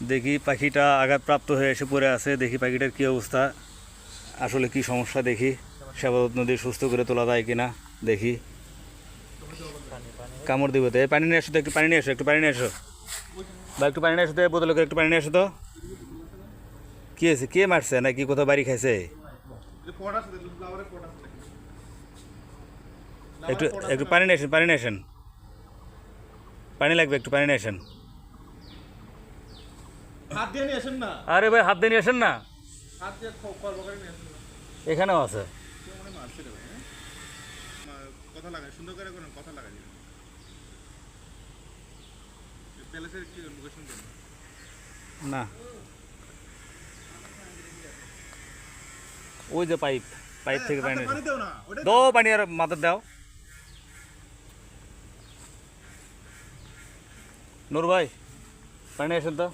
দেখি পাখিটা আঘাতপ্রাপ্ত হয়ে এসে পড়ে আছে, দেখি পাখিটার কী অবস্থা। আসলে কি সমস্যা দেখি, সেবা দিয়ে সুস্থ করে তোলা যায় কিনা দেখি। কামড় দিব তো, এই পানি নিয়ে এসো তো, একটু পানি নিয়ে এসো, একটু পানি নিয়ে এসো। বা একটু পানি নিয়ে এসো তো করে একটু পানি নিয়ে এসো তো। কি হয়েছে, কে মারছে নাকি কোথাও বাড়ি খাইছে? একটু একটু পানি নিয়ে আসেন, পানি নিয়ে আসেন। পানি লাগবে, একটু পানি নিয়ে আসেন হাত দিয়ে নিয়ে আসেন না আরে ভাই হাত দিয়ে নিয়ে আসেন না। এখানেও আছে। হয় মারছে রে ভাই, হ্যাঁ? মা- কথা লাগাই সুন্দর করে করেন কথা লাগাই প্যালেসের কি লোকেশন না। ওই যে পাইপ পাইপ থেকে পানি দাও পানি আর মাথার দাও। নূর ভাই পানি আসেন তো।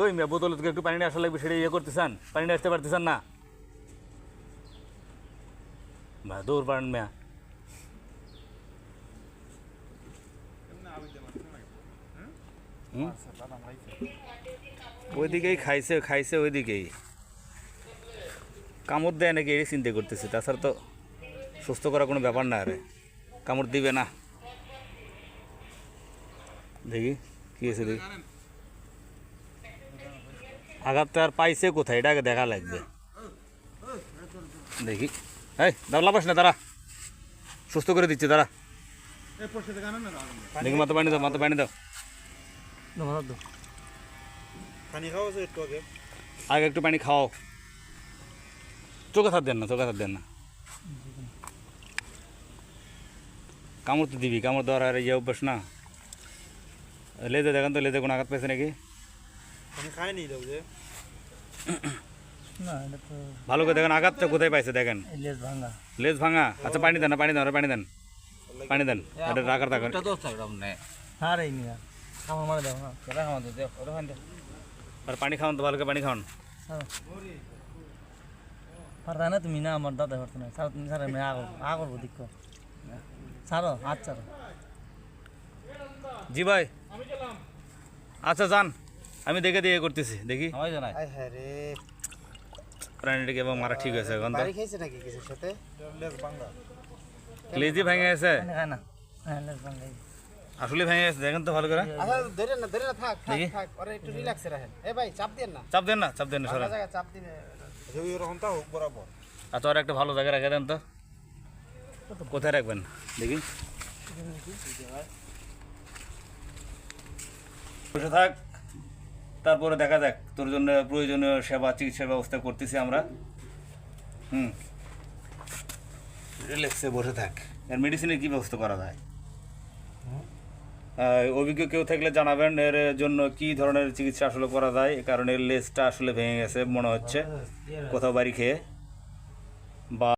ওই মেয়ে বোতল থেকে একটু পানি নিয়ে আসা লাগবে, সেটা ইয়ে করতেছেন। পানি নিয়ে আসতে পারতেছেন না? বা দৌড় পারেন মেয়া। ওইদিকেই খাইছে খাইছে ওইদিকেই। কামড় দেয় নাকি এই চিন্তা করতেছে। তাছাড়া তো সুস্থ করা কোনো ব্যাপার না আরে। কামড় দিবে না। দেখি, কি আছে দেখি। জানেন আঘাতটা আর পাইছে কোথায়? এটা আগে দেখা লাগবে। দেখি। এই দাও লাপাস না তারা সুস্থ করে দিচ্ছে তারা এই পয়সা থেকে আনেন না দাদা দেখি মাথা পানি দাও মাথা পানি দাও। পানি খাওয়া আছে একটু আগে। আগে একটু পানি খাও। চোখে থাক দেন না চোখে থাক দেন না। কামড় তো দিবি কামড় দেওয়ার আর ইয়ে অভ্যাস না। লেজে দেখেন তো লেজে কোনো আঘাত পেয়েছে নাকি? আমি খাইনি দাও যে না এটা তো ভালো করে দেখেন আঘাতটা কোথায় পাইছে দেখেন লেজ ভাঙা লেজ ভাঙা আচ্ছা পানি দেন না পানি দেন আরে পানি দেন পানি দেন এটা রাখার থাকেন হ্যাঁ রে নিয়া আমার মারা দাও না কেন আমার দাও ওটা ফান দাও আর পানি খাওয়ান তো ভালো করে পানি খাওয়ান পারতা না তুমি না আমার দাদা পারতো না ছাড়ো তুমি ছাড়ো আমি আগর আগর দিক ছাড়ো হাত ছাড়ো জি ভাই আচ্ছা যান আমি দেখে দিয়ে করতেছি দেখি। হয় জানাই প্রাণীটাকে এবং মারা ঠিক হয়েছে এখন তো। বাড়ি নাকি কিছুর সাথে? লেজি ভেঙে গেছে। না। হ্যাঁ আসলে ভেঙে গেছে দেখেন তো ভালো করে। আচ্ছা ধরে না ধরে না থাক থাক। থাক। ওরে একটু রিল্যাক্সে রাখেন। এ ভাই চাপ দেন না। চাপ দেন না চাপ দেন না ভালো চাপ দিন ওই ওরকম তা হোক বরাবর। আচ্ছা আর একটা ভালো জায়গায় রেখে দেন তো। কোথায় রাখবেন? দেখি। থাক। তারপরে দেখা যাক তোর জন্য প্রয়োজনীয় সেবা চিকিৎসা ব্যবস্থা করতেছি আমরা। হুম। রিল্যাক্সে বসে থাক। এর মেডিসিনের কী ব্যবস্থা করা যায়? অভিজ্ঞ কেউ থাকলে জানাবেন এর জন্য কি ধরনের চিকিৎসা আসলে করা যায়? কারণ এর লেজটা আসলে ভেঙে গেছে মনে হচ্ছে। কোথাও বাড়ি খেয়ে। বা